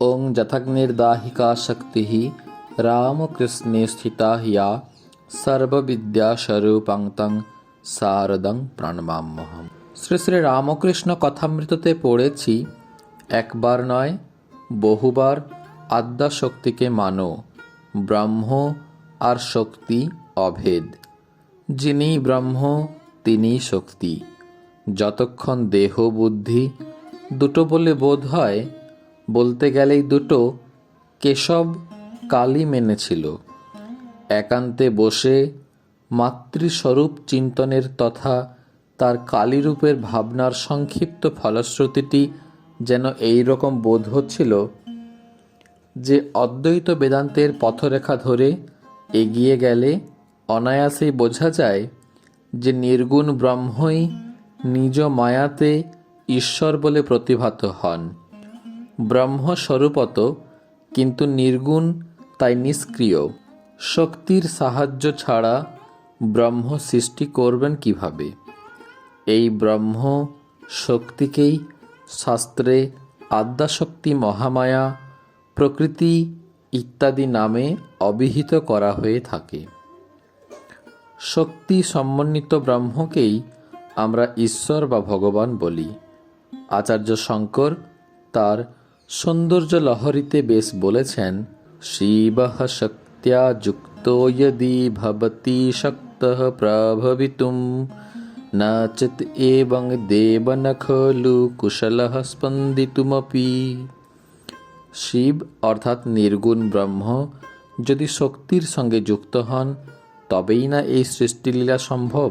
ওং যথাগ্নির্দাহিকা শক্তি রামকৃষ্ণে স্থিতা হিয়া সর্ববিদ্যাস্বরূপাং শারদং প্রণমাম্যহম শ্রী শ্রী রামকৃষ্ণ কথামৃততে পড়েছি একবার নয় বহুবার আদ্যা শক্তিকে মানো ব্রহ্ম আর শক্তি অভেদ যিনি ব্রহ্ম তিনি শক্তি যতক্ষণ দেহ বুদ্ধি দুটো বলে বোধ হয় বলতে গেলেই দুটো কেশব কালী মেনেছিল। একান্তে বসে মাতৃস্বরূপ চিন্তনের তথা তার কালীরূপের ভাবনার সংক্ষিপ্ত ফলশ্রুতিটি যেন এই রকম বোধ হচ্ছিল যে অদ্বৈত বেদান্তের পথরেখা ধরে এগিয়ে গেলে অনায়াসেই বোঝা যায় যে নির্গুণ ব্রহ্মই নিজ মায়াতে ঈশ্বর বলে প্রতিভাত হন। ব্রহ্মস্বরূপত, কিন্তু নির্গুণ, তাই নিষ্ক্রিয়। শক্তির সাহায্য ছাড়া ব্রহ্ম সৃষ্টি করবেন কীভাবে? এই ব্রহ্ম শক্তিকেই শাস্ত্রে আদ্যাশক্তি মহামায়া, প্রকৃতি ইত্যাদি নামে অবিহিত করা হয়ে থাকে। শক্তি সমন্বিত ব্রহ্মকেই আমরা ঈশ্বর বা ভগবান বলি। আচার্য শঙ্কর তার সৌন্দর্য লহরীতে বেশ বলেছেন শিব শক্তিয়া যুক্ত যদি ভবতি শক্ত প্রভবিতুম। নচিত এবং দেব ন খলু কুশল স্পন্দিতুমপি। শিব অর্থাৎ নির্গুণ ব্রহ্ম, যদি শক্তির সঙ্গে যুক্ত হন, তবেই না এই সৃষ্টিলীলা সম্ভব।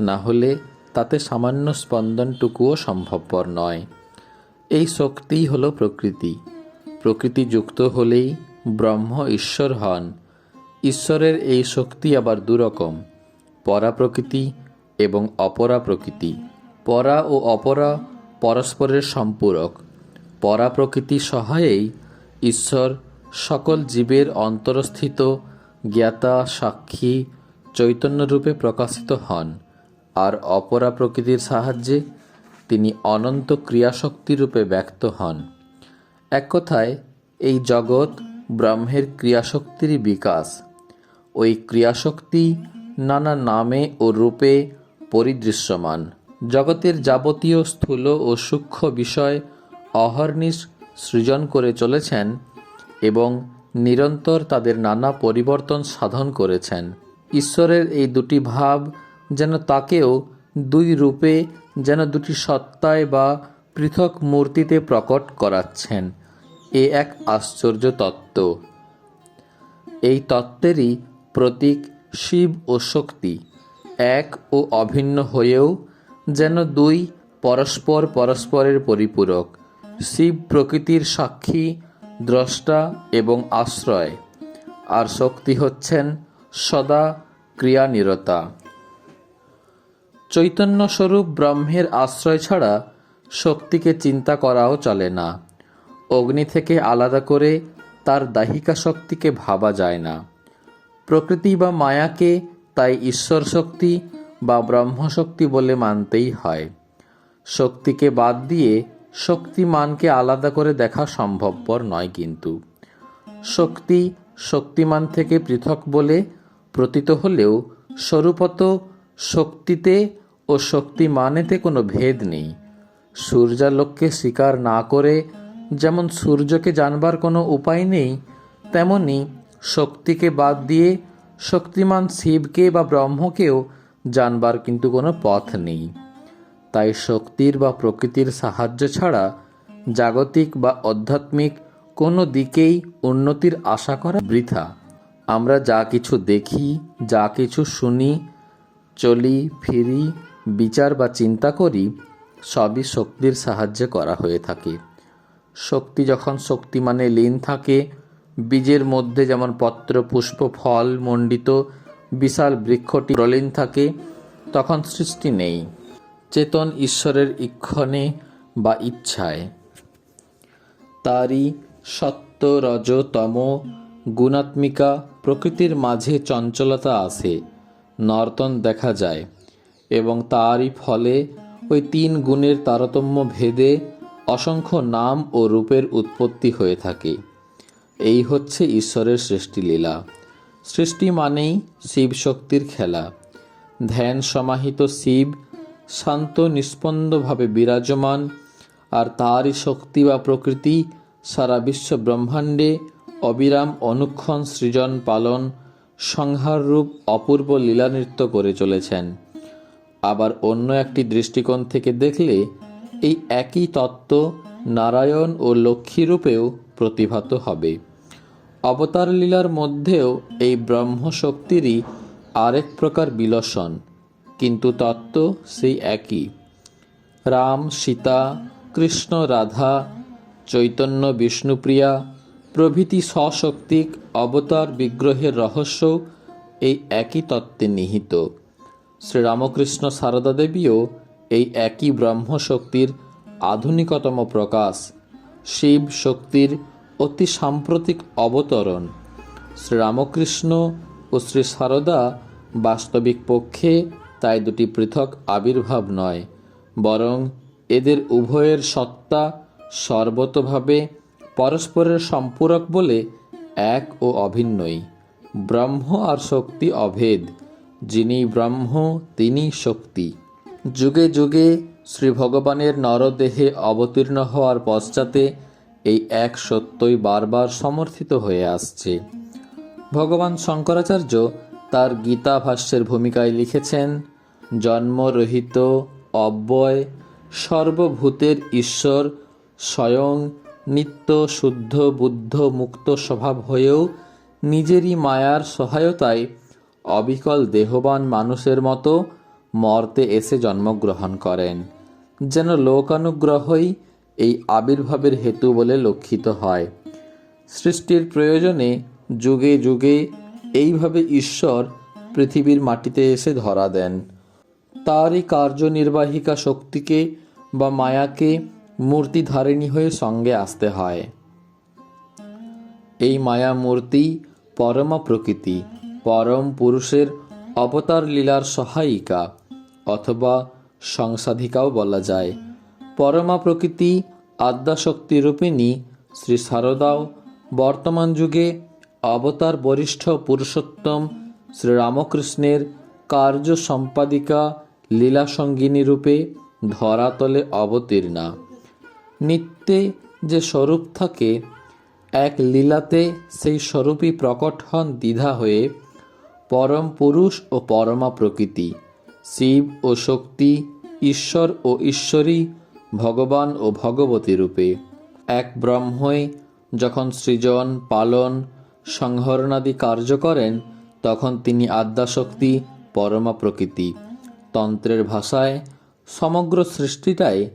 না হলে তাতে সামান্য স্পন্দনটুকুও সম্ভবপর নয়। এই শক্তিই হল প্রকৃতি। প্রকৃতি যুক্ত হলেই ব্রহ্ম ঈশ্বর হন। ঈশ্বরের এই শক্তি আবার দুরকম পরা প্রকৃতি এবং অপরা প্রকৃতি পরা ও অপরা পরস্পরের সম্পূরক। পরা প্রকৃতি সহায়েই ঈশ্বর সকল জীবের অন্তরস্থিত জ্ঞাতা, সাক্ষী, চৈতন্যরূপে প্রকাশিত হন। আর অপরা প্রকৃতির সাহায্যে তিনি অনন্ত ক্রিয়াশক্তিরূপে ব্যক্ত হন। এক কথায়, এই জগৎ ব্রহ্মের ক্রিয়াশক্তিরই বিকাশ। ওই ক্রিয়াশক্তি নানা নামে ও রূপে পরিদৃশ্যমান। জগতের যাবতীয় স্থূল ও সূক্ষ্ম বিষয় অহর্নিশ সৃজন করে চলেছেন এবং নিরন্তর তাদের নানা পরিবর্তন সাধন করেছেন। ঈশ্বরের এই দুটি ভাব যেন তাকেও দুই রূপে যেন দুটি সত্তায় বা পৃথক মূর্তিতে প্রকট করাচ্ছেন। এ এক আশ্চর্য তত্ত্ব। এই তত্ত্বেরই প্রতীক শিব ও শক্তি এক ও অভিন্ন হয়েও যেন দুই পরস্পর পরস্পরের পরিপূরক। শিব প্রকৃতির সাক্ষী, দ্রষ্টা এবং আশ্রয়। আর শক্তি হচ্ছেন সদা ক্রিয়ানিরতা। চৈতন্যস্বরূপ ব্রহ্মের আশ্রয় ছাড়া শক্তিকে চিন্তা করাও চলে না। অগ্নি থেকে আলাদা করে তার দাহিকা শক্তিকে ভাবা যায় না। প্রকৃতি বা মায়াকে তাই ঈশ্বর শক্তি বা ব্রহ্মশক্তি বলে মানতেই হয়। শক্তিকে বাদ দিয়ে শক্তিমানকে আলাদা করে দেখা সম্ভবপর নয় কিন্তু। শক্তি শক্তিমান থেকে পৃথক বলে প্রতীত হলেও স্বরূপত শক্তিতে ও শক্তিমানেতে কোনো ভেদ নেই। সূর্যালোককে স্বীকার না করে যেমন সূর্যকে জানবার কোনো উপায় নেই, তেমনি শক্তিকে বাদ দিয়ে শক্তিমান শিবকে বা ব্রহ্মকেও জানবার কিন্তু কোনো পথ নেই। তাই শক্তির বা প্রকৃতির সাহায্য ছাড়া জাগতিক বা আধ্যাত্মিক কোনো দিকেই উন্নতির আশা করা বৃথা। আমরা যা কিছু দেখি, যা কিছু শুনি চলি, ফিরি, বিচার বা চিন্তা করি, সবই শক্তির সাহায্যে করা হয়ে থাকে। শক্তি যখন শক্তি মানে লীন থাকে, বীজের মধ্যে যেমন পত্র, পুষ্প, ফল, মণ্ডিত, বিশাল বৃক্ষটি প্রলীন থাকে, তখন সৃষ্টি নেই। চেতন ঈশ্বরের ইক্ষণে বা ইচ্ছায়। তারই সত্য, রজ, তম, গুণাত্মিকা প্রকৃতির মাঝে চঞ্চলতা আসে নর্তন দেখা যায় এবং তারই ফলে ওই তিন গুণের তারতম্য ভেদে অসংখ্য নাম ও রূপের উৎপত্তি হয়ে থাকে। এই হচ্ছে ঈশ্বরের সৃষ্টি লীলা। সৃষ্টি মানেই শিব শক্তির খেলা। ধ্যান সমাহিত শিব শান্ত নিস্পন্দভাবে বিরাজমান আর তারই শক্তি বা প্রকৃতি সারা বিশ্ব ব্রহ্মাণ্ডে অবিরাম অনুক্ষণ সৃজন পালন সংহার রূপ অপূর্ব লীলা নৃত্য করে চলেছেন। আবার অন্য একটি দৃষ্টিকোণ থেকে দেখলে এই একই তত্ত্ব নারায়ণ ও লক্ষ্মী রূপেও প্রতিভাত হবে। অবতার লীলার মধ্যেও এই ব্রহ্ম শক্তিরই আরেক প্রকার বিলসন, কিন্তু তত্ত্ব সেই একই। রাম, সীতা, কৃষ্ণ, রাধা, চৈতন্য, বিষ্ণুপ্রিয়া প্রভৃতি সশক্তিক অবতার বিগ্রহের রহস্য এই একই তত্ত্বে নিহিত। শ্রীরামকৃষ্ণ সারদা দেবীও এই একই ব্রহ্মশক্তির আধুনিকতম প্রকাশ, শিব শক্তির অতি সাম্প্রতিক অবতরণ। শ্রীরামকৃষ্ণ ও শ্রী সারদা বাস্তবিক পক্ষে তাই দুটি পৃথক আবির্ভাব নয়, বরং এদের উভয়ের সত্তা সর্বতভাবে পরস্পরের সম্পূরক বলে এক ও অভিন্নই। ব্রহ্ম আর শক্তি অভেদ, যিনি ব্রহ্ম, তিনি শক্তি। যুগে যুগে শ্রী ভগবানের নরদেহে অবতীর্ণ হওয়ার পশ্চাতে এই এক সত্যই বারবার সমর্থিত হয়ে আসছে। ভগবান শঙ্করাচার্য তার গীতা ভাষ্যের ভূমিকায় লিখেছেন জন্মরহিত অব্যয়, সর্বভূতের ঈশ্বর স্বয়ং নিত্য শুদ্ধ, বুদ্ধ, মুক্ত স্বভাব হয়েও নিজেরই মায়ার সহায়তায় অবিকল দেহবান মানুষের মতো মর্তে এসে জন্মগ্রহণ করেন। যেন লোকানুগ্রহই এই আবির্ভাবের হেতু বলে লক্ষিত হয়। সৃষ্টির প্রয়োজনে যুগে যুগে এইভাবে ঈশ্বর পৃথিবীর মাটিতে এসে ধরা দেন। তারই কার্যনির্বাহিকা শক্তিকে বা মায়াকে মূর্তিধারিণী হয়ে সঙ্গে আসতে হয়। এই মায়া মূর্তি পরমা প্রকৃতি, পরম পুরুষের অবতার লীলার সহায়িকা অথবা সংসাধিকাও বলা যায়। পরমা প্রকৃতি আদ্যাশক্তি রূপিণী শ্রী শারদাও বর্তমান যুগে অবতার বরিষ্ঠ পুরুষোত্তম শ্রীরামকৃষ্ণের কার্য সম্পাদিকা লীলা সঙ্গিনী রূপে ধরাতলে অবতীর্ণা। নিত্যে যে স্বরূপ থাকে, এক লীলাতে সেই স্বরূপই প্রকট হন দ্বিধা হয়ে। পরম পুরুষ ও পরমা প্রকৃতি, শিব ও শক্তি, ঈশ্বর ও ঈশ্বরী, ভগবান ও ভগবতী রূপে। এক ব্রহ্মই যখন সৃজন, পালন, সংহরণাদি কার্য করেন, তখন তিনি আদ্যাশক্তি, পরমা প্রকৃতি। তন্ত্রের ভাষায়, সমগ্র সৃষ্টিটাই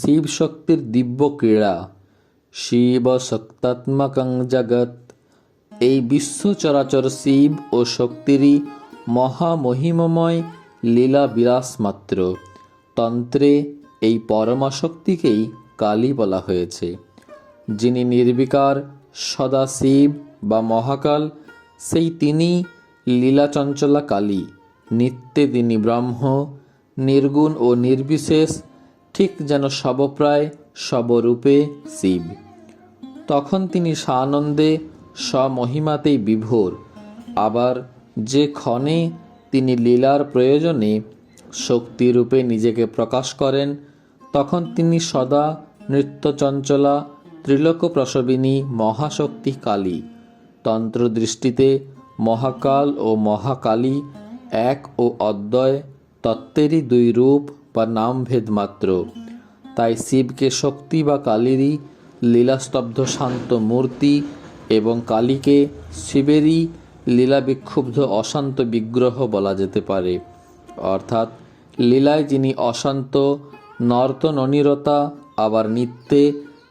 শিব শক্তির দিব্য ক্রীড়া শিব শক্তাত্মকং জগৎ। এই বিশ্ব চরাচর শিব ও শক্তিরই মহামহিমময় লীলা বিরাস মাত্র তন্ত্রে এই পরমা শক্তিকেই কালী বলা হয়েছে। যিনি নির্বিকার সদা শিব বা মহাকাল, সেই তিনি লীলাচঞ্চলা কালী। নিত্যে তিনি ব্রহ্ম, নির্গুণ ও নির্বিশেষ ঠিক যেন সবপ্রায় সবরূপে শিব। তখন তিনি সানন্দে স্বমহিমাতেই বিভোর। আবার যে ক্ষণে তিনি লীলার প্রয়োজনে শক্তিরূপে নিজেকে প্রকাশ করেন, তখন তিনি সদা নৃত্যচঞ্চলা ত্রিলোক প্রসবিনী মহাশক্তি কালী তন্ত্রদৃষ্টিতে মহাকাল ও মহাকালী এক ও অদ্বয়, তত্ত্বেরই দুই রূপ বা নামভেদ মাত্র। তাই শিবকে শক্তি বা কালীরই লীলাস্তব্ধ শান্ত মূর্তি এবং কালীকে শিবেরই লীলা বিক্ষুব্ধ অশান্ত বিগ্রহ বলা যেতে পারে। অর্থাৎ লীলায় যিনি অশান্ত নর্তন অনিরতা আবার নিত্যে,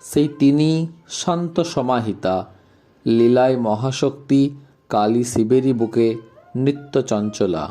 সেই তিনি শান্ত সমাহিতা। লীলায় মহাশক্তি, কালী শিবেরই বুকে নিত্য চঞ্চলা।